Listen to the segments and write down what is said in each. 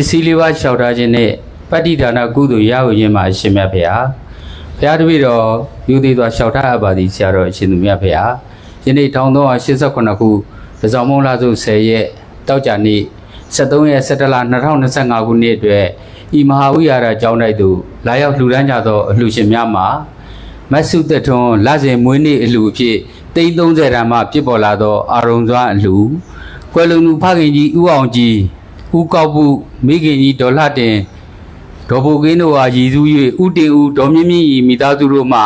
စ္စည်းလေးပါးလျှောက်ထားခြင်းနဲ့ပတ္တိဒါနကုသိုလ်ရယူခြင်းမှာအရှင်မြတ်ဖေဟာဘုရားတပည့်တော်ယူသေးစွာလျှောက်ထားအပ်ပါသည်ဆရာတော်အရှင်သူမြတ်ဖေဟာယနေ့1389ခုဒဇောင်မုံလာစု10ရက်တောက်ကြနေ့73ရက်17လ2025ခုနှစ်အတွက်ဤမဟာဝိဟာရကျောင်းတိုက်သို့လာရောက်လှူဒန်းကြသောအလှူရှင်များမှာမတ်စုသက်ထွန်းလစဉ်မွေးနေ့အလှအဖြစ်တိန်း30တန်မှပြစ်ပေါ်လာသောအာရုံစွမ်းအလှကွယ်လုံလူဖခင်ကြီးဦးအောင်ကြီး ဦးကောက်ပုမိခင်ကြီးဒေါ်လှတင်ဒေါ်ဘိုကင်းတို့အားရည်စူး၍ဦးတင်ဦးဒေါ်မြင့်မြင့်ဤမိသားစုတို့မှ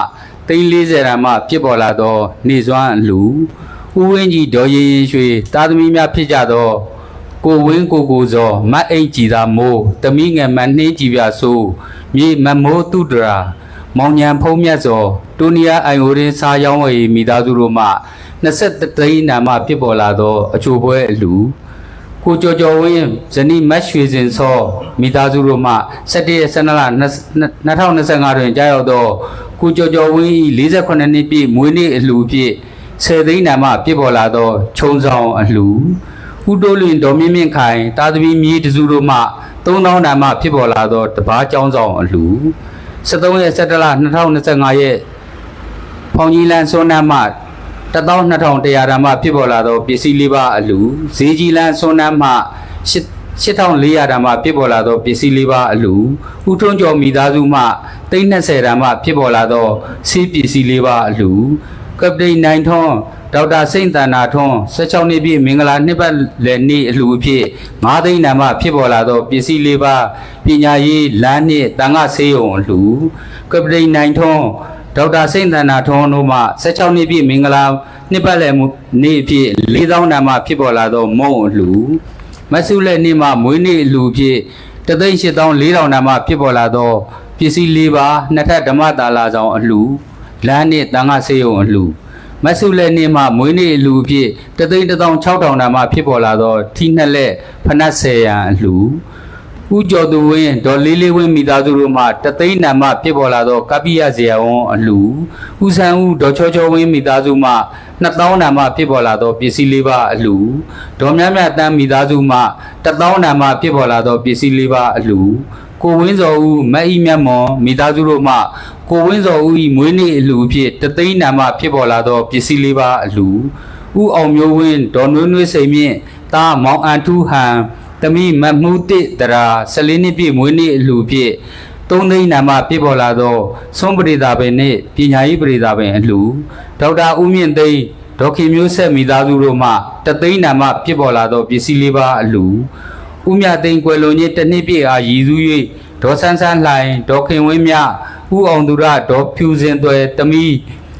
တိန်း40တန်မှပြစ်ပေါ်လာသော နေစွမ်းအလှဦးဝင်းကြီးဒေါ်ရင်ရင်ရွှေသားသမီးများဖြစ်ကြသော ကိုဝင်းကိုကိုစောမတ်အိတ်ကြည်သာမိုးတမိငယ်မနှင်းကြည်ပြဆိုးမြေမမိုးတုတရာမောင်ညံဖုံးမြတ်စောတူနီယာအိုင်ဟိုရင်းစားရောင်းဝယ်မိသားစုတို့မှ23သိန်းနာမှဖြစ်ပေါ်လာသော အချိုပွဲအလူ ကိုကျော်ကျော်ဝင်းဇနီးမတ်ရွှေစင်စောမိသားစုတို့မှ17ရက်12လ2025တွင်ကြာရောက်သောကိုကျော်ကျော်ဝင်း၏48နှစ်ပြည့်မွေးနေ့အလူဖြင့်10သိန်းနာမှဖြစ်ပေါ်လာသောခြုံဆောင်အလူဥတိုးလွင်ဒေါ်မြင့်မြင့်ခိုင်တာသမီမြေးတစုတို့မှ3000နာမှဖြစ်ပေါ်လာသောတပားကျောင်းဆောင်အလူ73ရက်17လ2025ရက်ဖောင်ကြီးလန်းစွန်းနှမ်းမှ 12100ဓမ္မဖြစ်ပေါ်လာသောပစ္စည်းလေးပါအလူဈေးကြီးလန်းစွန်းနှမ်းမှ8400ဓမ္မဖြစ်ပေါ်လာသောပစ္စည်းလေးပါအလူဥထုံးကျော်မိသားစုမှ320ဓမ္မဖြစ်ပေါ်လာသောစီးပစ္စည်းလေးပါအလူကပတိန်နိုင်ထွန်းဒေါက်တာစိန့်တန်နာထွန်း16နှစ်ပြည့်မင်္ဂလာနှစ်ပတ်လည်နေ့အလှူအဖြစ်9သိန်းနာမဖြစ်ပေါ်လာသောပစ္စည်းလေးပါပညာရေးလမ်းနှင့်တန်ခါဆေးရုံအလှူကပတိန်နိုင်ထွန်း ဒေါက်တာစိန့်တန်နာထွန်းတို့မှ16နှစ်ပြည့်မင်္ဂလာနှစ်ပတ်လည်နေ့အဖြစ်4000နာမဖြစ်ပေါ်လာသောမုံအလှူမဆုလက်နေ့မှမွေးနေ့အလှူအဖြစ်38400နာမဖြစ်ပေါ်လာသောပစ္စည်းလေးပါနှစ်ထပ်ဓမ္မတာလာဆောင်အလှူလမ်းနှင့်တန်ခါဆေးရုံအလှူမဆုလက်နေ့မှမွေးနေ့အလူအဖြစ်တသိန်းတစ်သောင်း6000တန်မှဖြစ်ပေါ်လာသောထိနှစ်လက်ဖနက်10ရန်အလူ ဥကျော်သူဝင်းဒေါ်လေးလေးဝင်းမိသားစုတို့မှတသိန်းတန်မှဖြစ်ပေါ်လာသောကပ္ပိယဇေယဝန်းအလူဥဆန်ဦးဒေါ်ချောချောဝင်းမိသားစုမှ2000တန်မှဖြစ်ပေါ်လာသောပစ္စည်းလေးပါအလူဒေါ်မြတ်မြတ်တန်းမိသားစုမှ1000တန်မှဖြစ်ပေါ်လာသောပစ္စည်းလေးပါအလူကိုဝင်းစောဦးမတ်ဤမြတ်မော်မိသားစုတို့မှကိုဝင်းစောဦးဤမွေးနေ့အလူအဖြစ်တသိန်းနာမဖြစ်ပေါ်လာသောပစ္စည်းလေးပါအလူဥအောင်မျိုးဝင်းဒေါ်နွေးနွေးစိန်မြင့်တာမောင်အန်ထူးဟန် တမိမတ်မှုတစ်တရာ14နှစ်ပြည့်မွေးနေ့အလူအဖြစ်သုံးသိန်းနာမဖြစ်ပေါ်လာသောသွန်ပရိသာပင်နှင့်ပညာရေးပရိသာပင်အလူဒေါက်တာဦးမြင့်သိန်းဒေါက်ခင်မျိုးဆက်မိသားစုတို့မှတသိန်းနာမဖြစ်ပေါ်လာသောပစ္စည်းလေးပါအလူဦးမြသိန်းကွယ်လွန်ခြင်းတစ်နှစ်ပြည့်အားရည်စူး၍ဒေါ်ဆန်းဆန်းလှိုင်ဒေါက်ခင်ဝင်းမြဦးအောင်သူရဒေါ်ဖြူစင်သွဲတမီ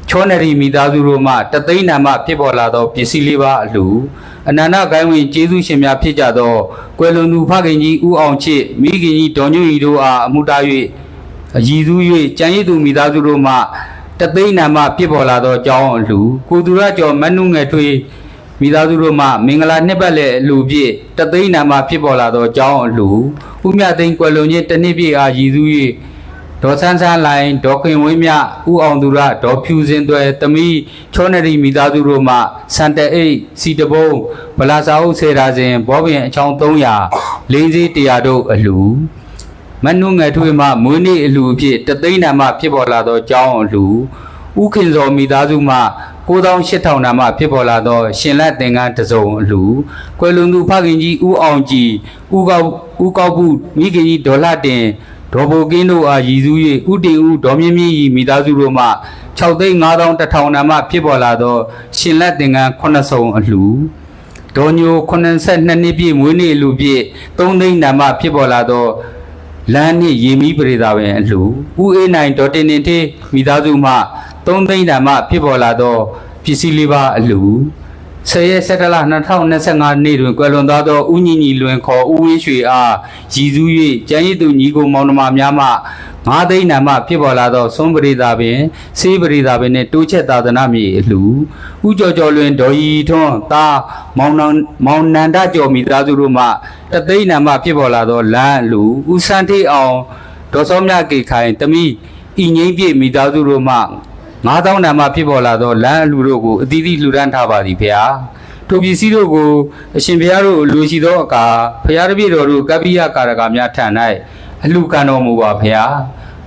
ချောနရီမိသားစုတို့မှတသိန်းနာမဖြစ်ပေါ်လာသောပစ္စည်းလေးပါအလူ အနန္တဂိုင်းဝင်ကျေးဇူးရှင်များဖြစ်ကြသောကွယ်လွန်သူဖခင်ကြီးဦးအောင်ချစ်မိခင်ကြီးဒေါ်ညွန့်ရီတို့အားအမှုတား၍အည်သူ၍ကြံရည်သူမိသားစုတို့မှတသိန်းနာမဖြစ်ပေါ်လာသောအကြောင်းအလူကိုသူရကျော်မနှုငယ်ထွေးမိသားစုတို့မှမင်္ဂလာနှစ်ပတ်လည်အလူပြည့်တသိန်းနာမဖြစ်ပေါ်လာသောအကြောင်းအလူဥမြသိန်းကွယ်လွန်ခြင်းတစ်နှစ်ပြည့်အားရည်သူ၍ ဒေါ်ဆန်းဆန်းလိုင်ဒေါ်ခင်ဝင်းမြဦးအောင်သူရဒေါ်ဖြူစင်သွဲတမီချောနရီမိသားစုတို့မှစန်တအိတ်စီတပုံးဗလာစာအုပ်ဆေရာစဉ်ဘောပင်အချောင်း300လင်းစည်း100တို့အလူမနှုငယ်ထွေးမှမွေးနေ့အလူအဖြစ်တသိန်းနာမဖြစ်ပေါ်လာသောအကြောင်းအလူဥခင်စောမိသားစုမှ9800နာမဖြစ်ပေါ်လာသော ရှင်လက်သင်္ကန်းတစုံအလူကွယ်လွန်သူဖခင်ကြီးဦးအောင်ကြည်ဦးကောက်ဦးကောက်ဘူးမိခင်ကြီးဒေါ်လာတင် ဒေါ်ဘိုကင်းတို့အားရည်စူး၍ဥတင်ဦးဒေါ်မြင့်မြင့်၏မိသားစုတို့မှ6သိန်း5000တထောင်နာမဖြစ်ပေါ်လာသော ရှင်လက်သင်္ကန်း9စုံအလူဒေါ်ညို82နှစ်ပြည့်မွေးနေ့လူပြည့်3သိန်းနာမဖြစ်ပေါ်လာသောလမ်းနှင့်ရေမီးပရိသာပင်အလူဦးအေးနိုင်ဒေါ်တင်တင်ထေးမိသားစုမှ3သိန်းနာမဖြစ်ပေါ်လာသောပစ္စည်းလေးပါအလူ ဆယ်ရက်17လ2025နေ့တွင်ကွယ်လွန်သွားသောဦးညီညီလွင်ခေါ်ဦးဝင်းရွှေအားရည်စူး၍ကျန်းရည်သူညီကိုမောင်နှမများမှငါးသိန်းနာမဖြစ်ပေါ်လာသောသုံးပရိသာပင်စေးပရိသာပင်နှင့်တိုးချက်သာသနာမြေအလှဥကြော်ကြော်လွင်ဒေါ်ရီထွန်းတာမောင်နန်မောင်နန္ဒကျော်မိသားစုတို့မှတသိန်းနာမဖြစ်ပေါ်လာသောလမ်းအလှဦးစန်းထေးအောင်ဒေါ်စောမြကေခိုင်တမိဤငိမ့်ပြည့်မိသားစုတို့မှ 9000နာမဖြစ်ပေါ်လာသောလမ်းအလှတို့ကိုအသီးသီးလှူဒန်းထားပါသည်ဖေဟာထိုပစ္စည်းတို့ကိုအရှင်ဘုရားတို့လူရှိသောအခါဘုရားတပည့်တော်တို့ကပ္ပိယကာရကများထံ၌အလှခံတော်မူပါဘုရား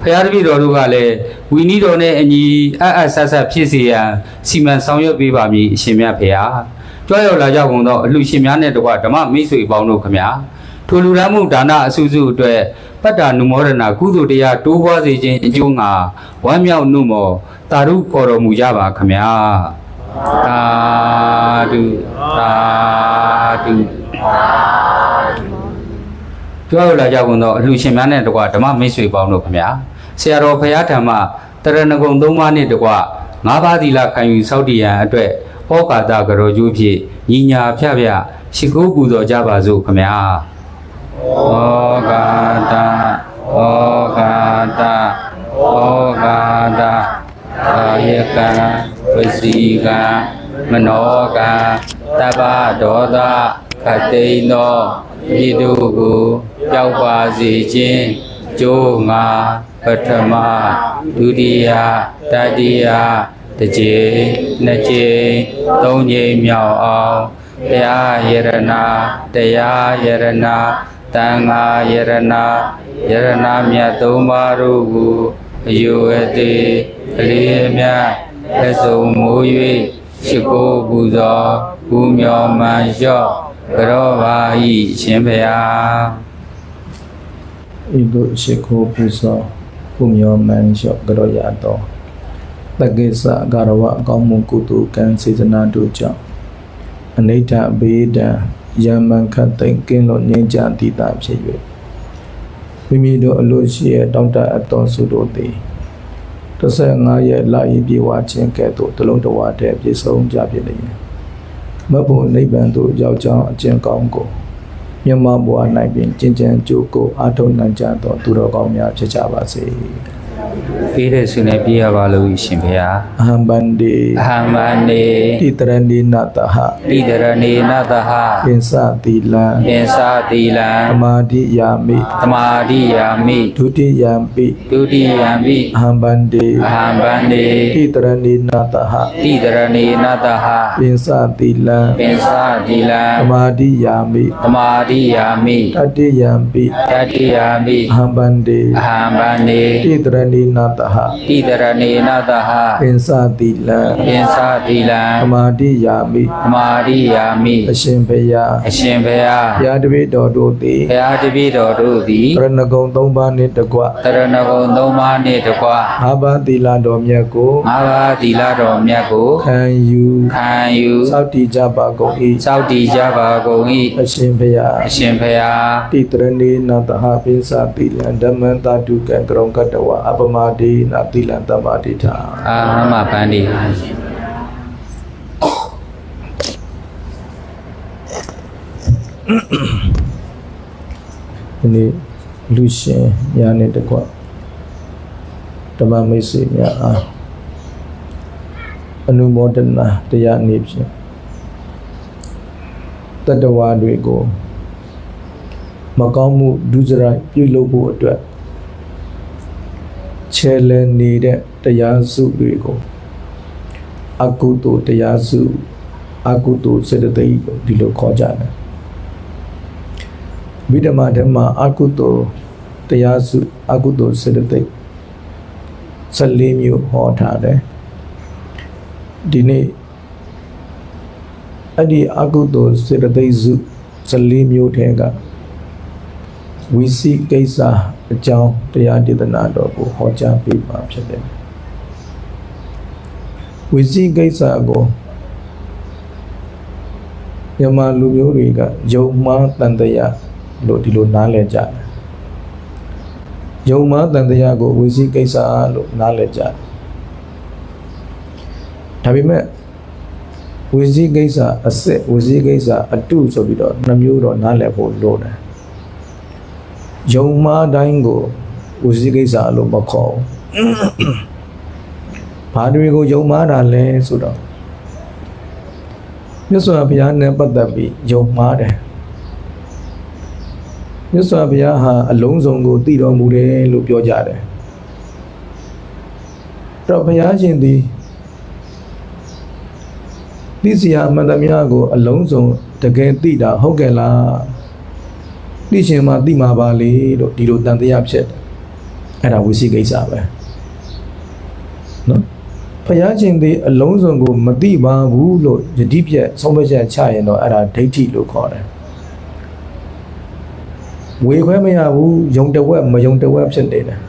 ဘုရားတပည့်တော်တို့ကလည်းဝီနီးတော်နဲ့အညီအအပ်ဆက်ဆက်ဖြစ်စေရန်စီမံဆောင်ရွက်ပေးပါမည်အရှင်မြတ်ဘုရားကြွရောက်လာကြကုန်သောအလှရှင်များနဲ့တကွဓမ္မမိတ်ဆွေပေါင်းတို့ခမညာ ထိုလူရမ်းမှုဒါနအစုစုအတွက်ပတ္တာနုမောဒနာကုသိုလ်တရားတိုးပွားစေခြင်းအကျိုးငါဝမ်းမြောက်နှုမောတာရုခေါ်တော်မူကြပါခမညာသာဓုသာဓုပြောရလာကြကုန်သောအလှရှင်များနဲ့တကွဓမ္မမိတ်ဆွေပေါင်းတို့ခမညာဆရာတော်ဘုရားဓမ္မတရဏဂုံ၃ပါးနှင့်တကွငါးပါးသီလခံယူစောင့်တည်ရန်အတွက်ဩကာသကရောကျိုးဖြင့်ညီညာဖြဖြရှိခိုးပူဇော်ကြပါစို့ခမညာ ဩကာသဩကာသဩကာသကာယကံဝစီကံမနောကံတပ္ပဒေါသခတိန်သောဤတို့ကိုကြောက်ပါစေခြင်းကျိုးငါပထမဒုတိယတတိယတစ်ကြိမ်နှစ်ကြိမ်သုံးကြိမ်မြောက်အောင်တရားယရနာတရားယရနာ တန်ဃာယရနာယရနာမြတ်သုံးပါးတို့ကိုအယုအသေးအလေးအမြတ်လက်စုံမိုး၍ရှိခိုးပူဇော်ပူမျော်မှန်လျှော့ကြောပါဤရှင်ဖျားဤသို့ရှိခိုးပူဇော်ပူမျောမန်လျှော့ကြောရသောတက္ကိစ္စအကာရဝအကောင်းမှုကုသိုလ်ကံစေတနာတို့ကြောင့်အနိဋ္ဌဘေးဒံ ယမန်ခတ်သိမ်ကင်းလို့ငြိမ်းချမ်းတည်တာဖြစ်၍မိမိတို့အလို့ရှိရတောင်းတအပ်သောစုတို့သည်35ရက်လာဤပြေဝခြင်းကဲ့သို့တလုံးတဝါတည်းပြည့်စုံကြဖြစ်လျင်မဘုံနိဗ္ဗာန်သို့ရောက်ကြောင်းအကျင့်ကောင်းကိုမြတ်မဘဝ၌ပင်ကျင့်ကြံကြိုးကိုအာထုံနိုင်ကြသောသူတော်ကောင်းများဖြစ်ကြပါစေ ပေးတဲ့ဆုနဲ့ပြရပါလို့ဤရှင်ဖျားအဟံဗန္တိအဟံမနေတိတရဏိနတဟတိတရဏေနတဟပင်စသီလံပင်စာတိလံသမာဓိယာမိသမာဓိယာမိဒုတိယံပိဒုတိယံပိအဟံဗန္တိအဟံဗန္နေတိတရဏိနတဟတိတရဏေနတဟပင်စသီလံပင်စာတိလံသမာဓိယာမိသမာဓိယာမိတတိယံပိတတိယာမိအဟံဗန္တိအဟံဗန္နေတိတရဏိနတဟတိတရဏေနတဟပင်စသီလံပင်စာတိလံသမာဓိယာမိသမာဓိယာမိအရှင်ဘုရားအရှင်ဘုရားဘုရားတပည့်တော်တို့သည်ဘုရားတပည့်တော်တို့သည်ရဏဂုံ၃ပါးနှင့်တကွတရဏဂုံသုံးပါးနှင့်တကွငါးပါးသီလတော်မြတ်ကိုငါးပါးသီလတော်မြတ်ကိုခံယူခံယူစောင့်တည်ကြပါကုန်၏စောင့်တည်ကြပါကုန်၏အရှင်ဘုရားအရှင်ဘုရားတိတရဏေနတဟပိစသီလံဓမ္မံတတုကံကရုံကတ္တဝအပမဒေနသီလံတမ္မာတိထာအာမပန္တိဒီနေ့လူရှင်များနဲ့တကွဓမ္မမိတ်ဆွေများအားအနုမောဒနာတရားနေ့ဖြင့်တတ္တဝါတွေကိုမကောင်းမှုဒုစရိုက်ပြုလုပ်ဖို့အတွက် ချဲလဲနေတဲ့တရားစုတွေကိုအကုသိုလ်တရားစုအကုသိုလ်စေတသိက်လို့ဒီလိုခေါ်ကြတယ်ဗိဓမာဓမ္မအကုသိုလ်တရားစုအကုသိုလ်စေတသိက်14မျိုးဟောထားတယ်ဒီနေ့အဲ့ဒီအကုသိုလ်စေတသိက်စု14မျိုးထဲက ဝီစီကိစ္စအကြောင်းတရားဒေသနာတော်ကိုဟောကြားပေးမှာဖြစ်တယ်ဝီစီကိစ္စကိုမြန်မာလူမျိုးတွေကယုံမှားတန်တရားလို့ဒီလိုနားလည်ကြတယ်ယုံမှားတန်တရားကိုဝီစီကိစ္စလို့နားလည်ကြတယ်ဒါပေမဲ့ဝီစီကိစ္စအစစ်ဝီစီကိစ္စအတုဆိုပြီးတော့နှမျိုးတော့နားလည်ဖို့လိုတယ် ယုံမှားတိုင်းကိုဝီစီကိစ္စလို့မခေါ်ဘူးဘာတွေကိုယုံမှားတာလဲဆိုတော့မြတ်စွာဘုရားနဲ့ပတ်သက်ပြီးယုံမှားတယ်မြတ်စွာဘုရားဟာအလုံးစုံကိုတည်တော်မူတယ်လို့ပြောကြတယ်အဲ့တော့ဘုရားရှင်သည်သိစရာအမှန်တည်းကိုအလုံးစုံတကယ်သိတာဟုတ်ကဲ့လား သိရှင်မှသိမှာပါလေလို့ဒီလိုတန်တရားဖြစ်တယ်အဲ့ဒါဝိသိကိစ္စပဲနော်ဖယားရှင်ဒီအလုံးစုံကိုမသိပါဘူးလို့ယတိပြက်ဆုံးဖြတ်ချက်ချရင်တော့အဲ့ဒါဒိဋ္ဌိလို့ခေါ်တယ်ဝေခွဲမရဘူးယုံတဝက်မယုံတဝက်ဖြစ်နေတယ်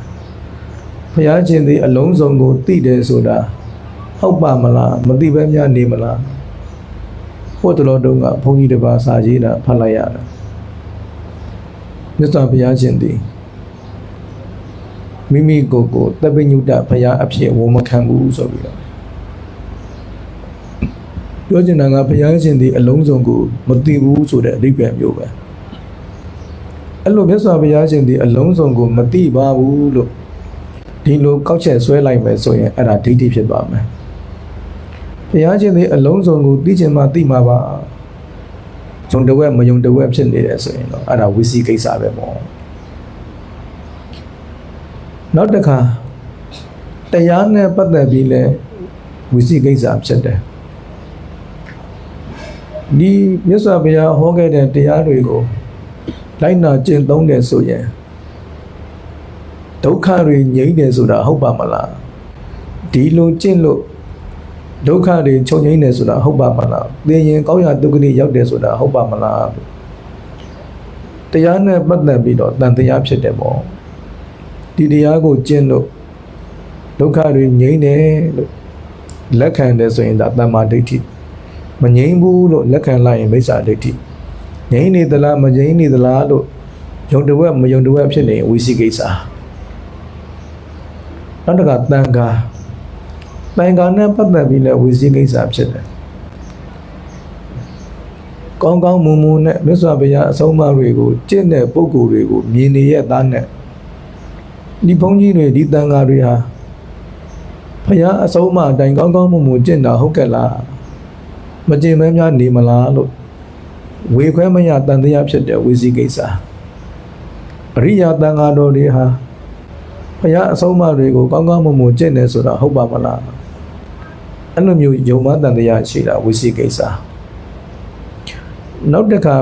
ဖယားရှင်ဒီအလုံးစုံကိုသိတယ်ဆိုတာဟုတ်ပါမလားမသိဘဲများနေမလားဟိုတတော်တုန်းကဘုန်းကြီးတစ်ပါးစာရေးတာဖတ်လိုက်ရတယ် မြတ်စွာဘုရားရှင်ဒီမိမိကိုယ်ကိုတပ္ပညုတဘုရားအဖြစ်ဝန်မခံဘူးဆိုပြီးတော့ပြောချင်တာကဘုရားရှင်ဒီအလုံးစုံကိုမသိဘူးဆိုတဲ့အဓိပ္ပာယ်မျိုးပဲအဲ့လိုမြတ်စွာဘုရားရှင်ဒီအလုံးစုံကိုမသိပါဘူးလို့ဒီလိုကောက်ချက်ဆွဲလိုက်မယ်ဆိုရင်အဲ့ဒါဒိဋ္ဌိဖြစ်သွားမယ်ဘုရားရှင်ဒီအလုံးစုံကိုသိချင်မှသိမှာပါယုံ တဝက်မယုံတဝက်ဖြစ်နေတယ်ဆိုရင်တော့အဲ့ဒါဝိစီကိစ္စပဲပေါ့နောက်တစ်ခါတရားနဲ့ပတ်သက်ပြီးလဲဝိစီကိစ္စဖြစ်တယ်ဒီမြတ်စွာဘုရားဟောခဲ့တဲ့တရားတွေကိုလိုက်နာကျင့်သုံးတယ်ဆိုရင်ဒုက္ခတွေငြိမ့်တယ်ဆိုတာဟုတ်ပါမလားဒီလိုကျင့်လို့ ဒုက္ခတွေချုပ်ငြိမ့်တယ်ဆိုတာဟုတ်ပါမလားသင်ရင်ကောင်းရာဒုက္ခတွေရောက်တယ်ဆိုတာဟုတ်ပါမလားတရားနဲ့ပတ်သက်ပြီးတော့တန်တရားဖြစ်တယ်ပေါ့ဒီတရားကိုကျင့်လို့ဒုက္ခတွေငြိမ့်တယ်လို့လက်ခံတယ်ဆိုရင်ဒါတမ္မာဒိဋ္ဌိမငြိမ့်ဘူးလို့လက်ခံလိုက်ရင်မိစ္ဆာဒိဋ္ဌိငြိမ့်နေသလားမငြိမ့်နေသလားလို့ယုံတဝက်မယုံတဝက်ဖြစ်နေရင်ဝိသိကိစ္စနောက်တစ်ခါတန်ခါ တန်ခါနဲ့ပတ်သက်ပြီးလဲဝိသိကိစ္စဖြစ်တယ်ကောင်းကောင်းမွန်မွန်နဲ့မြတ်စွာဘုရားအဆုံးအမတွေကိုကျင့်တဲ့ပုဂ္ဂိုလ်တွေကိုမြင်နေရသားနဲ့ဒီဘုန်းကြီးတွေဒီတန်ခါတွေဟာဘုရားအဆုံးအမအတိုင်းကောင်းကောင်းမွန်မွန်ကျင့်တာဟုတ်ကဲ့လားမကျင့်မဲများနေမလားလို့ဝေခွဲမရတန်တရားဖြစ်တဲ့ဝိသိကိစ္စအရိယာတန်ဃာတော်တွေဟာဘုရားအဆုံးအမတွေကိုကောင်းကောင်းမွန်မွန်ကျင့်တယ်ဆိုတာဟုတ်ပါမလား အဲ့လိုမျိုးယုံမတန်တရားရှိတာဝိသိကိစ္စနောက်တစ်ခါ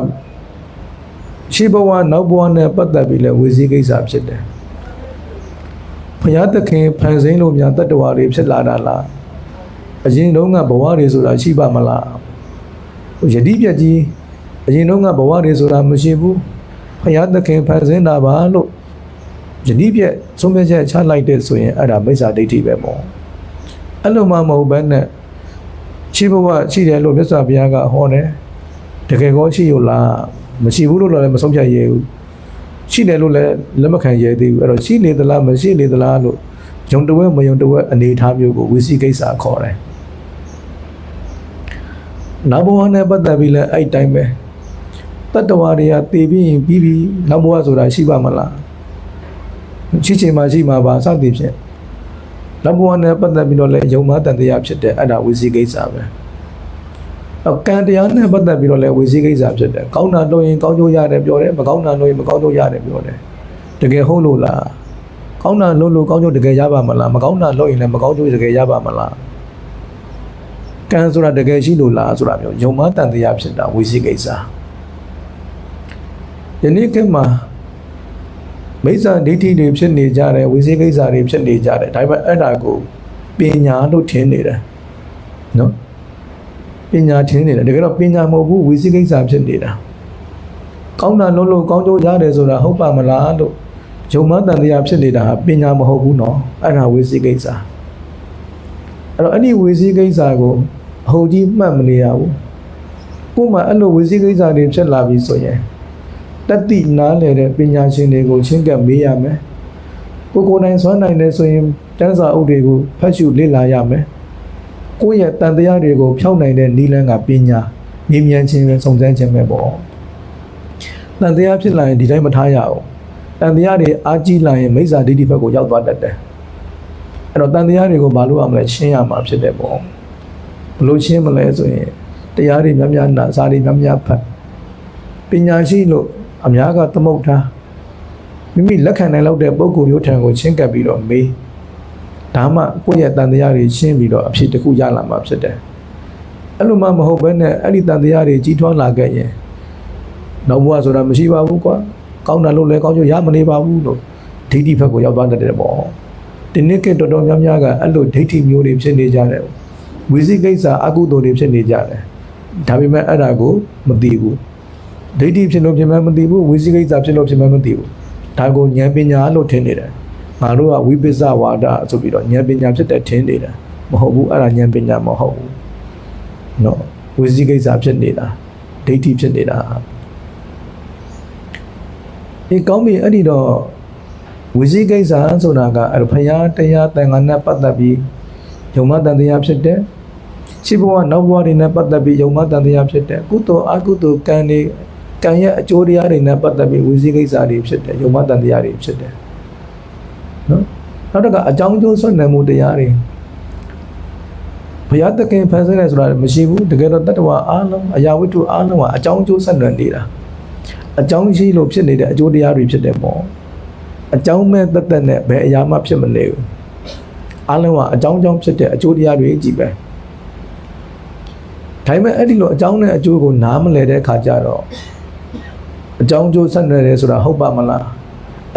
ရှိဘဝနောက်ဘဝနဲ့ပတ်သက်ပြီးလဲဝိသိကိစ္စဖြစ်တယ်ဘုရားသခင်ဖန်ဆင်းလို့များတတ္တဝါတွေဖြစ်လာတာလားအရင်တုန်းကဘဝတွေဆိုတာရှိပါမလားယတိပြက်ကြီးအရင်တုန်းကဘဝတွေဆိုတာမရှိဘူးဖယားသခင်ဖန်ဆင်းတာပါလို့ယတိပြက်သုံးဖြတ်ချက်ချလိုက်တဲ့ဆိုရင်အဲ့ဒါမိစ္ဆာဒိဋ္ဌိပဲပေါ့ အဲ့လိုမှမဟုတ်ဘဲနဲ့ရှိဘဝရှိတယ်လို့မြတ်စွာဘုရားကဟောတယ်တကယ်ကောရှိရလားမရှိဘူးလို့လည်းမဆုံးဖြတ်ရဘူးရှိတယ်လို့လည်းလက်မခံရသေးဘူးအဲ့တော့ရှိနေသလားမရှိနေသလားလို့ယုံတဝဲမယုံတဝဲအနေအထားမျိုးကိုဝိသိကိစ္စခေါ်တယ်နောက်ဘဝနဲ့ပတ်သက်ပြီးလဲအဲ့တိုင်းပဲတတ္တဝါတွေကတည်ပြီးရင်ပြီးပြီနောက်ဘဝဆိုတာရှိပါမလားရှိချိန်မှာရှိမှာပါစသည်ဖြင့် နောက်ဘဝနဲ့ပတ်သက်ပြီးတော့လဲယုံမတန်တရားဖြစ်တဲ့အဲ့ဒါဝိသိကိစ္စပဲအောက်ကံတရားနဲ့ပတ်သက်ပြီးတော့လဲဝိသိကိစ္စဖြစ်တယ်ကောင်းတာလုပ်ရင်ကောင်းကျိုးရတယ်ပြောတယ်မကောင်းတာလုပ်ရင်မကောင်းကျိုးရတယ်ပြောတယ်တကယ်ဟုတ်လို့လားကောင်းတာလုပ်လို့ကောင်းကျိုးတကယ်ရပါမလားမကောင်းတာလုပ်ရင်လည်းမကောင်းကျိုးတကယ်ရပါမလားကံဆိုတာတကယ်ရှိလို့လားဆိုတာမျိုးယုံမတန်တရားဖြစ်တာဝိသိကိစ္စယနေ့ခေတ်မှာ မိစ္ဆာဒိဋ္ဌိတွေဖြစ်နေကြတယ်ဝိသိကိစ္စတွေဖြစ်နေကြတယ်ဒါပေမဲ့အဲ့ဒါကိုပညာလို့ထင်နေတယ်နော်ပညာထင်နေတယ်တကယ်တော့ပညာမဟုတ်ဘူးဝိသိကိစ္စဖြစ်နေတာကောင်းတာလုံးလုံးကောင်းကျိုးရတယ်ဆိုတာဟုတ်ပါမလားလို့ယုံမတန်တရားဖြစ်နေတာဟာပညာမဟုတ်ဘူးနော်အဲ့ဒါဝိသိကိစ္စအဲ့တော့အဲ့ဒီဝိသိကိစ္စကိုအဟုတ်ကြီးမှတ်မနေရဘူးကို့မှာအဲ့လိုဝိသိကိစ္စတွေဖြစ်လာပြီဆိုရင် တတိနားလေတဲ့ပညာရှင်တွေကိုချင်းကပ်မေးရမယ်ကိုကိုယ်တိုင်စွမ်းနိုင်တယ်ဆိုရင်တန်းစာအုပ်တွေကိုဖတ်ရှုလေ့လာရမယ်ကိုယ့်ရဲ့တန်တရားတွေကိုဖြောက်နိုင်တဲ့နီလန်းကပညာမြင်မြန်ခြင်းပဲစုံစမ်းခြင်းပဲပေါ့တန်တရားဖြစ်လာရင်ဒီတိုင်းမထားရအောင်တန်တရားတွေအားကြီးလာရင်မိစ္ဆာဒိဋ္ဌိဘက်ကိုရောက်သွားတတ်တယ်အဲ့တော့တန်တရားတွေကိုဘာလို့ရမလဲရှင်းရမှာဖြစ်တယ်ပေါ့ဘလို့ရှင်းမလဲဆိုရင်တရားတွေများများနာစာတွေများများဖတ်ပညာရှိလို့ အများကသမုတ်ထားမိမိလက်ခံနိုင်လောက်တဲ့ပုံကိုမျိုးထံကိုချင်းကပ်ပြီးတော့မေးဒါမှကိုယ့်ရဲ့တန်တရားတွေရှင်းပြီးတော့အဖြစ်တစ်ခုရလာမှာဖြစ်တယ်အဲ့လိုမှမဟုတ်ဘဲနဲ့အဲ့ဒီတန်တရားတွေကြီးထွားလာခဲ့ရင်နောက်ဘဝဆိုတာမရှိပါဘူးကွာကောင်းတယ်လို့လည်းကောင်းကျိုးရမနေပါဘူးလို့ဒိဋ္ဌိဘက်ကိုရောက်သွားတတ်တယ်ပေါ့ဒီနေ့ကတော်တော်များများကအဲ့လိုဒိဋ္ဌိမျိုးတွေဖြစ်နေကြတယ်ဝိသိကိစ္စအကုသိုလ်တွေဖြစ်နေကြတယ်ဒါပေမဲ့အဲ့ဒါကိုမသိဘူး ဒိဋ္ဌိဖြစ်လို့ဖြစ်မှမသိဘူးဝိသိကိစ္စဖြစ်လို့ဖြစ်မှမသိဘူးဒါကိုဉာဏ်ပညာလို့ထင်နေတယ်ငါတို့ကဝိပဿဝါဒဆိုပြီးတော့ဉာဏ်ပညာဖြစ်တဲ့ထင်နေတယ်မဟုတ်ဘူးအဲ့ဒါဉာဏ်ပညာမဟုတ်ဘူးနော်ဝိဇိကိစ္စဖြစ်နေတာဒိဋ္ဌိဖြစ်နေတာဒီကောင်းပြီအဲ့ဒီတော့ဝိဇိကိစ္စဆိုတာကအဲ့ဘုရားတရားတန်ခါနဲ့ပတ်သက်ပြီးယုံမတန်တရားဖြစ်တဲ့ရှိဘဝနောက်ဘဝတွေနဲ့ပတ်သက်ပြီးယုံမတန်တရားဖြစ်တဲ့ကုသိုလ်အကုသိုလ်ကံတွေ ကံရဲ့အကျိုးတရားတွေနဲ့ပတ်သက်ပြီးဝိဇိကိစ္စတွေဖြစ်တဲ့ယုံမတန်တရားတွေဖြစ်တယ်နော်နောက်တစ်ခါအကြောင်းကျိုးဆွတ်နယ်မှုတရားတွေဘုရားသခင်ဖန်ဆင်းတယ်ဆိုတာမရှိဘူးတကယ်တော့တတ္တဝါအားလုံးအရာဝတ္ထုအားလုံးကအကြောင်းအကျိုးဆက်နွယ်နေတာအကြောင်းရှိလို့ဖြစ်နေတဲ့အကျိုးတရားတွေဖြစ်တယ်ပေါ့အကြောင်းမဲ့သက်သက်နဲ့ဘယ်အရာမှဖြစ်မနေဘူးအားလုံးကအကြောင်းကြောင့်ဖြစ်တဲ့အကျိုးတရားတွေကြီးပဲဒါပေမဲ့အဲ့ဒီလိုအကြောင်းနဲ့အကျိုးကိုနားမလဲတဲ့အခါကျတော့ အကြောင်းအကျိုးဆက်နွယ်တယ်ဆိုတာဟုတ်ပါမလား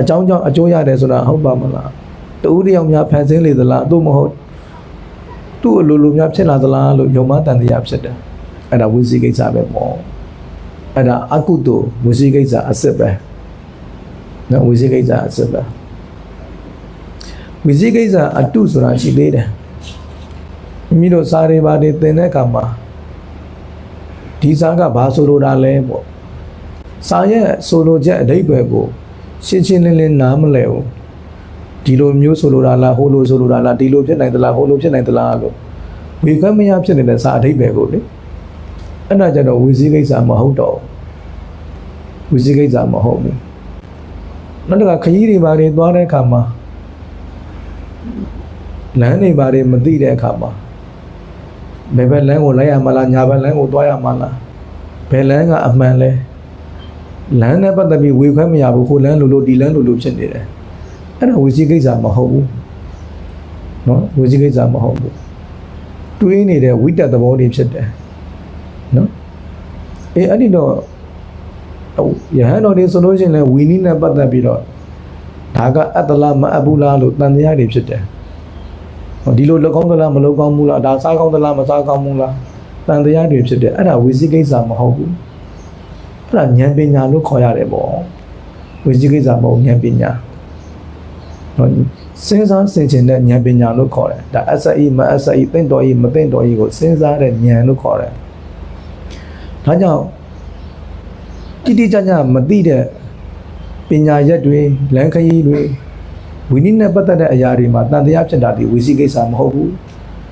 အကြောင်းကြောင့်အကျိုးရတယ်ဆိုတာဟုတ်ပါမလားတူတယောက်များဖန်ဆင်းလေသလားသို့မဟုတ်သူ့အလိုလိုများဖြစ်လာသလားလို့ယုံမတန်တရားဖြစ်တယ်အဲ့ဒါဝိသိကိစ္စပဲပေါ့အဲ့ဒါအကုသိုလ်ဝိသိကိစ္စအစစ်ပဲနော်ဝိသိကိစ္စအစစ်ပဲဝိသိကိစ္စအတုဆိုတာရှိသေးတယ်မိမိတို့စာတွေပါတွေသင်တဲ့အခါမှာဒီစာကဘာဆိုလိုတာလဲပေါ့ စာရဲ့ဆိုလိုချက်အဓိပ္ပာယ်ကိုရှင်းရှင်းလင်းလင်းနားမလည်ဘူးဒီလိုမျိုးဆိုလိုတာလားဟိုလိုဆိုလိုတာလားဒီလိုဖြစ်နိုင်သလားဟိုလိုဖြစ်နိုင်သလားလို့ဝေခွင့်မရဖြစ်နေတဲ့စာအဓိပ္ပာယ်ကိုလေအဲ့ဒါကြတော့ဝီစည်းကိစ္စမဟုတ်တော့ဘူးဝီစည်းကိစ္စမဟုတ်ဘူးနောက်တစ်ခါခကြီးတွေဘာတွေသွားတဲ့အခါမှာလမ်းတွေဘာတွေမသိတဲ့အခါမှာဘယ်ဘက်လမ်းကိုလိုက်ရမလားညာဘက်လမ်းကိုသွားရမလားဘယ်လမ်းကအမှန်လဲ လမ်းနဲ့ပတ်သက်ပြီးဝေခွဲမရဘူးခိုလမ်းလိုလိုဒီလမ်းလိုလိုဖြစ်နေတယ်အဲ့ဒါဝေစီကိစ္စမဟုတ်ဘူးနော်ဝေစီကိစ္စမဟုတ်ဘူးတွေးနေတဲ့ဝိတက်သဘောတွေဖြစ်တယ်နော်အေးအဲ့ဒီတော့ယဟန်တော်တွေဆိုလို့ရှိရင်လည်းဝီနီနဲ့ပတ်သက်ပြီးတော့ဒါကအတ္တလားမအပ်ဘူးလားလို့တန်တရားတွေဖြစ်တယ်ဒီလိုလောက်ကောင်းသလားမလောက်ကောင်းဘူးလားဒါစားကောင်းသလားမစားကောင်းဘူးလားတန်တရားတွေဖြစ်တယ်အဲ့ဒါဝေစီကိစ္စမဟုတ်ဘူး အဲ့ဒါဉာဏ်ပညာလို့ခေါ်ရတယ်ပေါ့ဝစီကိစ္စမဟုတ်ဉာဏ်ပညာနော်စဉ်းစားဆင်ခြင်တဲ့ဉာဏ်ပညာလို့ခေါ်တယ်ဒါ SAE မ SAE သိမ့်တော် E မသိမ့်တော် E ကိုစဉ်းစားတဲ့ဉာဏ်လို့ခေါ်တယ်ဒါကြောင့်တိတိကျကျမသိတဲ့ပညာရက်တွေလမ်းခရီးတွေဝိနည်းနဲ့ပတ်သက်တဲ့အရာတွေမှာတန်တရားဖြစ်တာဒီဝိစီကိစ္စမဟုတ်ဘူး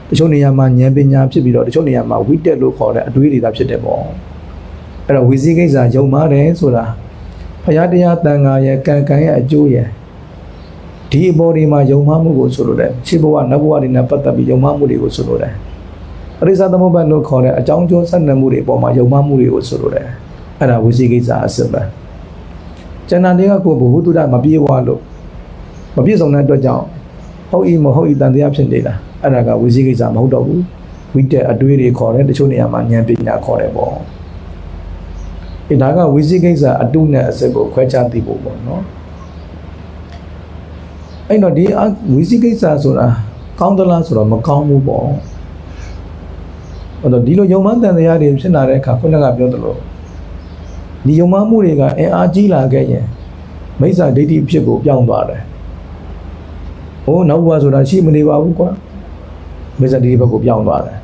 တချို့နေရာမှာဉာဏ်ပညာဖြစ်ပြီးတော့တချို့နေရာမှာဝိတက်လို့ခေါ်တဲ့အတွေးတွေသာဖြစ်တယ်ပေါ့ အဲ့တော့ဝိစီကိစ္စယုံမာတယ်ဆိုတာဖရာတရားတန်ခါရဲ့ကံကံရဲ့အကျိုးရဲ့ဒီအပေါ်ဒီမှာယုံမှမှုကိုဆိုလိုတယ်ခြေဘဝနတ်ဘဝတွေနဲ့ပတ်သက်ပြီးယုံမှမှုတွေကိုဆိုလိုတယ်အရိစ္ဆသမုပ္ပါဒ်လို့ခေါ်တဲ့အကြောင်းကျိုးဆက်နွယ်မှုတွေအပေါ်မှာယုံမှမှုတွေကိုဆိုလိုတယ်အဲ့ဒါဝိသိကိစ္စအစစ်ပဲကျန်တာတွေကကိုယ်ဘုဟုတုဒ္ဒမပြေဝလို့မပြည့်စုံတဲ့အတွက်ကြောင့်ဟုတ်ဤမဟုတ်ဤတန်တရားဖြစ်နေတာအဲ့ဒါကဝိသိကိစ္စမဟုတ်တော့ဘူးဝိတက်အတွေးတွေခေါ်တယ်တချို့နေရာမှာဉာဏ်ပညာခေါ်တယ်ပေါ့ အဲဒါကဝိသိကိစ္စအတုနဲ့အစစ်ကိုခွဲခြားသိဖို့ပေါ့နော်အဲ့တော့ဒီအဝိသိကိစ္စဆိုတာကောင်းသလားဆိုတော့မကောင်းဘူးပေါ့အဲ့တော့ဒီလိုယုံမှန်းတန်တရားတွေဖြစ်လာတဲ့အခါခုနကပြောသလိုဒီယုံမှန်းမှုတွေကအင်အားကြီးလာခဲ့ရင်မိစ္ဆာဒိဋ္ဌိဖြစ်ကိုပြောင်းသွားတယ်။ဟိုနောက်ဘဝဆိုတာရှိမနေပါဘူးကွာမိစ္ဆာဒိဋ္ဌိဘက်ကိုပြောင်းသွားတယ်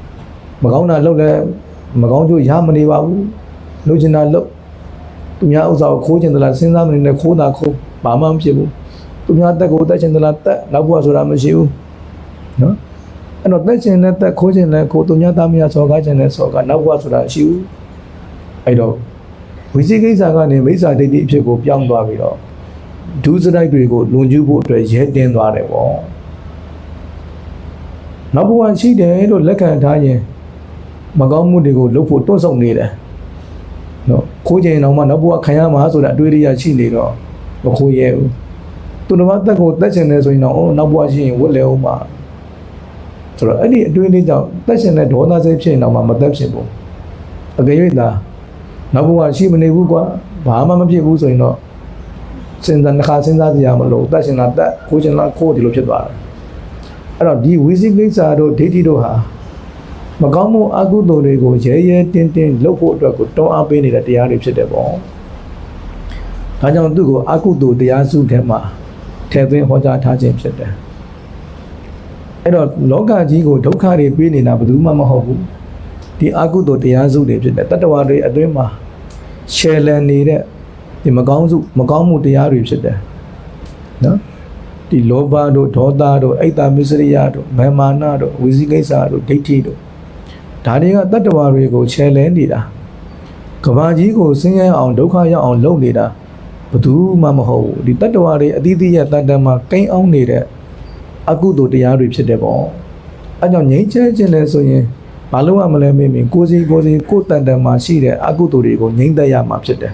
။မကောင်းတာလုပ်လဲမကောင်းကျိုးရမနေပါဘူး။ လုပ်ချင်တာလုပ်သူများဥစ္စာကိုခိုးချင်သလားစဉ်းစားမနေနဲ့ခိုးတာခိုးဘာမှမဖြစ်ဘူး။သူများတက်ကိုတက်ချင်သလားတက်နောက်ဘဝဆိုတာမရှိဘူးနော်အဲ့တော့တက်ချင်တဲ့တက်ခိုးချင်တဲ့ခိုးသူများသားမယားစော်ကားချင်တဲ့စော်ကားနောက်ဘဝဆိုတာရှိဘူးအဲ့တော့ဝိသိကိစ္စကနေမိစ္ဆာဒိဋ္ဌိအဖြစ်ကိုပြောင်းသွားပြီးတော့ဒုစရိုက်တွေကိုလွန်ကျူးဖို့အတွက်ရဲတင်းသွားတယ်ပေါ့နောက်ဘဝရှိတယ်လို့လက်ခံထားရင်မကောင်းမှုတွေကိုလုပ်ဖို့တွန့်ဆုတ်နေတယ် နော်ခိုးချင်တော့မှနောက်ဘဝခံရမှာဆိုတဲ့အတွေးရရှိနေတော့မခိုးရဲဘူးသူတစ်ပါးတက်ကိုတက်ချင်တယ်ဆိုရင်တော့အော်နောက်ဘဝရှိရင်ဝတ်လဲအောင်ပါဆိုတော့အဲ့ဒီအတွင်းလေးကြောင့်တက်ရှင်တဲ့ဒေါသစိတ်ဖြစ်ရင်တော့မှမသက်ဖြစ်ဘူးအကယ်၍သာနောက်ဘဝရှိမနေဘူးကွာဘာမှမဖြစ်ဘူးဆိုရင်တော့စဉ်းစားတစ်ခါစဉ်းစားကြရမလို့တက်ရှင်တာတက်ခိုးချင်တာခိုးဒီလိုဖြစ်သွားတယ်အဲ့တော့ဒီဝိသိကိစ္စတို့ဒိဋ္ဌိတို့ဟာ မကောင်းမှုအကုသိုလ်တွေကိုရဲရဲတင်းတင်းလုပ်ဖို့အတွက်ကိုတွန်းအားပေးနေတဲ့တရားတွေဖြစ်တယ်ပေါ့ဒါကြောင့်သူ့ကိုအကုသိုလ်တရားစုထဲမှာထည့်သွင်းဟောကြားထားခြင်းဖြစ်တယ်အဲ့တော့လောကကြီးကိုဒုက္ခတွေပေးနေတာဘယ်သူမှမဟုတ်ဘူးဒီအကုသိုလ်တရားစုတွေဖြစ်တယ်တတ္တဝါတွေအတွင်းမှာရှယ်လန်နေတဲ့ဒီမကောင်းစုမကောင်းမှုတရားတွေဖြစ်တယ်နော်ဒီလောဘတို့ဒေါသတို့အိတ်တာမစ္စရိယတို့မေမာနတို့ဝိဇိကိစ္စတို့ဒိဋ္ဌိတို့ ဒါတွေကတတ္တဝါတွေကိုရှယ်လန်နေတာကဘာကြီးကိုဆင်းရဲအောင်ဒုက္ခရောက်အောင်လုပ်နေတာဘယ်သူမှမဟုတ်ဘူးဒီတတ္တဝါတွေအသီးသီးရဲ့တန်တန်မှာကိန်းအောင်နေတဲ့အကုသိုလ်တရားတွေဖြစ်တယ်ပေါ့အဲကြောင့်ငြိမ်းချမ်းခြင်းလဲဆိုရင်ဘာလို့ရမလဲမင်းမင်းကိုယ်စီကိုယ်စီကိုယ်တန်တန်မှာရှိတဲ့အကုသိုလ်တွေကိုငြိမ်းသက်ရမှာဖြစ်တယ်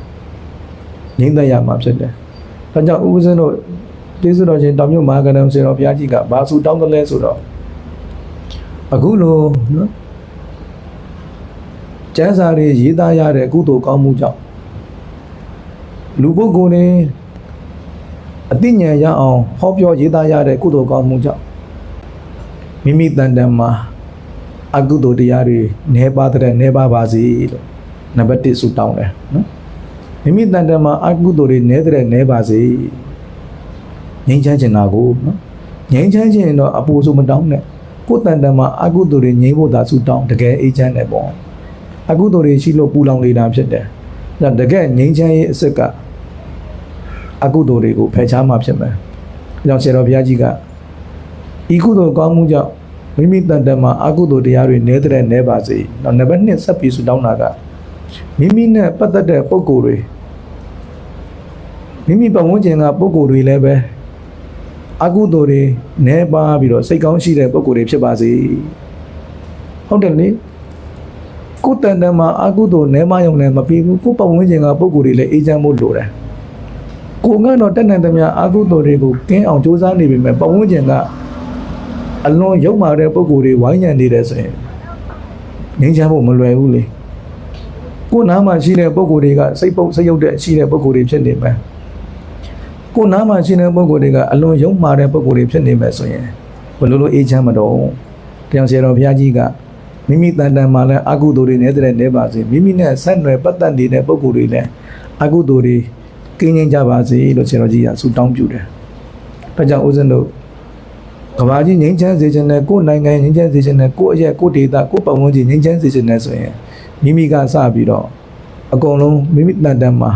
ငြိမ်းသက်ရမှာဖြစ်တယ်ဒါကြောင့်ဥပဇင်းတို့ကျေးဇူးတော်ရှင်တောင်မြို့မဟာကဏ္ဍဆေတော်ဘုရားကြီးကဘာစုတောင်းတယ်လဲဆိုတော့အခုလိုနော် ကျမ်းစာတွေရေးသားရတဲ့ကုသိုလ်ကောင်းမှုကြောင့်လူပုဂ္ဂိုလ်တွေအသိဉာဏ်ရအောင်ဟောပြောရေးသားရတဲ့ကုသိုလ်ကောင်းမှုကြောင့်မိမိတန်တန်မှာအကုသိုလ်တရားတွေနှဲပါတဲ့နှဲပါပါစေလို့နံပါတ်1ဆုတောင်းတယ်နော်မိမိတန်တန်မှာအကုသိုလ်တွေနှဲတဲ့နှဲပါစေငြိမ်းချမ်းချင်တာကိုနော်ငြိမ်းချမ်းချင်ရင်တော့အပူဆိုမတောင်းနဲ့ကိုယ်တန်တန်မှာအကုသိုလ်တွေငြိမ်းဖို့သာဆုတောင်းတကယ်အေးချမ်းတယ်ပေါ့ အကုသိုလ်တွေရှိလို့ပူလောင်နေတာဖြစ်တယ်ဒါတကယ်ငြိမ်းချမ်းရေးအစ်စ်ကအကုသိုလ်တွေကိုဖယ်ရှားမှဖြစ်မယ်။အဲကြောင့်ဆရာတော်ဘုရားကြီးကဤကုသိုလ်ကောင်းမှုကြောင့်မိမိတန်တမှာအကုသိုလ်တရားတွေနည်းတဲ့နည်းပါစေ။နောက်နံပါတ်2ဆက်ပြီးဆုတောင်းတာကမိမိနဲ့ပတ်သက်တဲ့ပုံကိုယ်တွေမိမိပတ်ဝန်းကျင်ကပုံကိုယ်တွေလည်းပဲအကုသိုလ်တွေနည်းပါပြီးတော့စိတ်ကောင်းရှိတဲ့ပုံကိုယ်တွေဖြစ်ပါစေ။ဟုတ်တယ်လေ။ ကိုယ်တန်တမှာအကုသိုလ်နည်းမယုံလည်းမပြီးဘူးကိုယ်ပတ်ဝန်းကျင်ကပုံကိုယ်တွေလည်းအေးချမ်းဖို့လိုတယ်။ကိုကတော့တက်နိုင်သမျှအာဟုတော်တွေကိုကင်းအောင်စူးစမ်းနေပြီမဲ့ပတ်ဝန်းကျင်ကအလွန်ရုပ်မာတဲ့ပုံကိုယ်တွေဝိုင်းညံနေတယ်ဆိုရင်ငြိမ်းချမ်းဖို့မလွယ်ဘူးလေကိုနားမှာရှိတဲ့ပုံကိုယ်တွေကစိတ်ပုတ်စိတ်ရုပ်တဲ့ရှိတဲ့ပုံကိုယ်တွေဖြစ်နေမယ်ကိုနားမှာရှိတဲ့ပုံကိုယ်တွေကအလွန်ရုပ်မာတဲ့ပုံကိုယ်တွေဖြစ်နေမယ်ဆိုရင်ဘယ်လိုလိုအေးချမ်းမတော့တရားဆရာတော်ဘုရားကြီးက မိမိတန်တန်မှာလည်းအာဟုတော်တွေနေတဲ့နေပါစေမိမိနဲ့ဆက်နွယ်ပတ်သက်နေတဲ့ပုံကိုယ်တွေလည်းအာဟုတော်တွေကင်းငင်းကြပါစေလို့ဆရာတော်ကြီးကဆုတောင်းပြုတယ်။ဒါကြောင့်ဦးဇင်းတို့ကဘာကြီးငြိမ်းချမ်းစေခြင်းနဲ့ကိုယ်နိုင်ငံငြိမ်းချမ်းစေခြင်းနဲ့ကိုယ့်အရက်ကိုယ့်ဒေသကိုယ့်ပတ်ဝန်းကျင်ငြိမ်းချမ်းစေခြင်းနဲ့ဆိုရင်မိမိကစပြီးတော့အကုန်လုံးမိမိတန်တန်မှာ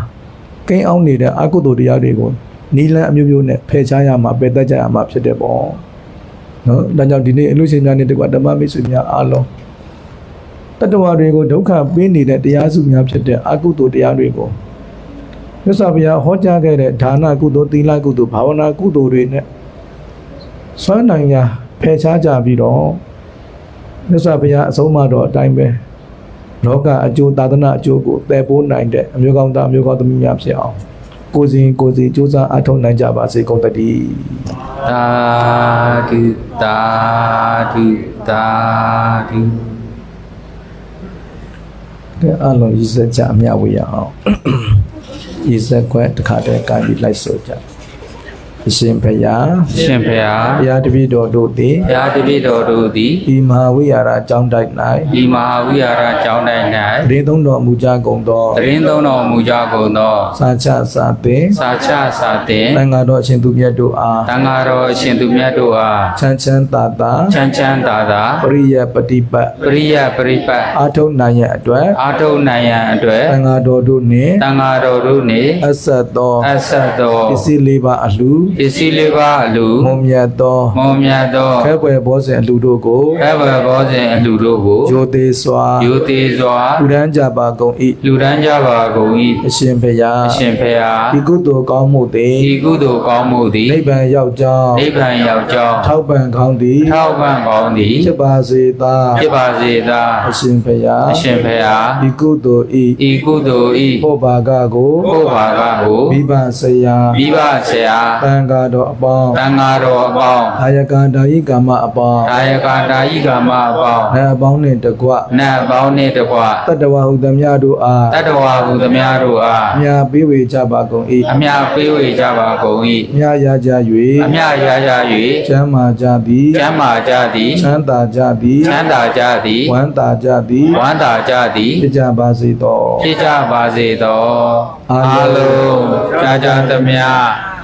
ကိန်းအောင်နေတဲ့အကုသိုလ်တရားတွေကိုနီလန်းအမျိုးမျိုးနဲ့ဖယ်ရှားရမှာပယ်တတ်ကြရမှာဖြစ်တယ်ပေါ့။နော်ဒါကြောင့်ဒီနေ့အလို့ရှင်များနဲ့တကွဓမ္မမိတ်ဆွေများအားလုံး တတ္တဝါတွေကိုဒုက္ခပေးနေတဲ့တရားစုများဖြစ်တဲ့အကုသိုလ်တရားတွေကိုမြတ်စွာဘုရားဟောကြားခဲ့တဲ့ဒါနကုသိုလ်သီလကုသိုလ်ဘာဝနာကုသိုလ်တွေနဲ့စွမ်းနိုင်ရာဖယ်ရှားကြပြီးတော့မြတ်စွာဘုရားအဆုံးအမတော်အတိုင်းပဲလောကအကျိုးသာသနာအကျိုးကိုတည်ပိုးနိုင်တဲ့အမျိုးကောင်းသားအမျိုးကောင်းသမီးများဖြစ်အောင်ကိုယ်စဉ်ကိုယ်စီစူးစမ်းအထောက်နိုင်ကြပါစေကုန်တည်းသာဓုသာဓုသာဓု ကဲအလုံးရည်စက်ကြအမြဝေရအောင်ရည်စက်ခွဲတစ်ခါတည်းကပြီးလိုက်ဆိုကြ အရှင်ဘုရားရှင်ဖျားဘုရားတပည့်တော်တို့သည်ဘုရားတပည့်တော်တို့သည်ဒီမဟာဝိဟာရအကြောင်းတိုက်၌ဒီမဟာဝိဟာရကျောင်းတိုင်းတရင်သုံးတော်မူကြကုန်သော၌တရင်သုံးတော်မူကြကုန်သောစာချစာပင်စာချစာတင်တန်ဃာတော်အရှင်သူမြတ်တို့အားတန်ဃာတော်အရှင်သူမြတ်တို့အားချမ်းချမ်းသာသာချမ်းချမ်းသာသာပရိယပฏิပတ်ပရိယပရိပတ်အာထုံနိုင်ရန်အတွက်အာထုံနိုင်ရန်အတွက်တန်ဃာတော်တို့နှင့်တန်ဃာတော်တို့နှင့်အဆက်သောအဆက်တော်ပစ္စည်းလေးပါအလှပစ္စည်းလေးပါအလူမုံမြတ်သောမောမြတ်သောခဲပွဲဘောဇဉ်အလှတို့ကိုဘဘဘောဇင်အလူတို့ကိုယိုသေးစွာယူသေးစွာဥဒန်းကြပါကုန်၏လူဒန်းကြပါကုန်၏အရှင်ဘုရားအရှင်ဖေဟာဒီကုသိုလ်ကောင်းမှုသည်ဒီကုသိုလ်ကောင်းမှုသည်နိဗ္ဗာန်ရောက်ကြောင်းနိဗ္ဗာန်ရောက်ကြောင်းထောက်ပံ့ကောင်းသည်ထောက်ပံ့ကောင်းသည်ဖြစ်ပါစေသာဖြစ်ပါစေသာအရှင်ဘုရားအရှင်ဖေဟာဒီကုသိုလ်ဤဤကုသိုလ်ဤဟောဘာကကိုဘုဘာကကိုမိဘဆရာမိဘဆရာတန်န်ဃာတော်အပေါင်းတန်ဃာတော်အပေါင်းအာယကတာဤကာမအပေါင်းဒါယကာတာဤကာမအပေါင်းနတ်အပေါင်းနှင့်တကွနတ်အပေါင်းနှင့်တကွတတ္တဝဟုသမျှတို့အားတတ္တဝါဟုသမျှတို့အားမြာပေးဝေကြပါကုန်၏အမြပေးဝေကြပါကုန်၏မြာရကြအမြ၍ရာရာကျမ်းမာကြသည်၍ကျမ်းမာကြသည်ချမ်းသာကြသည်ချမ်းသာကြသည်ဝမ်းသာကြသည်ဝမ်းသာကြသည်ဖြစ်ကြပါစေသောဖြစ်ကြပါစေသောအာအာလုံးလုံးကြာကြာသမျှ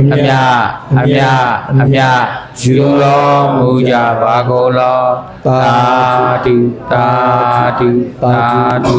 အမြအမြအမြယူတော်မူကြပါကုန်လောသာဓုသာဓုသာဓု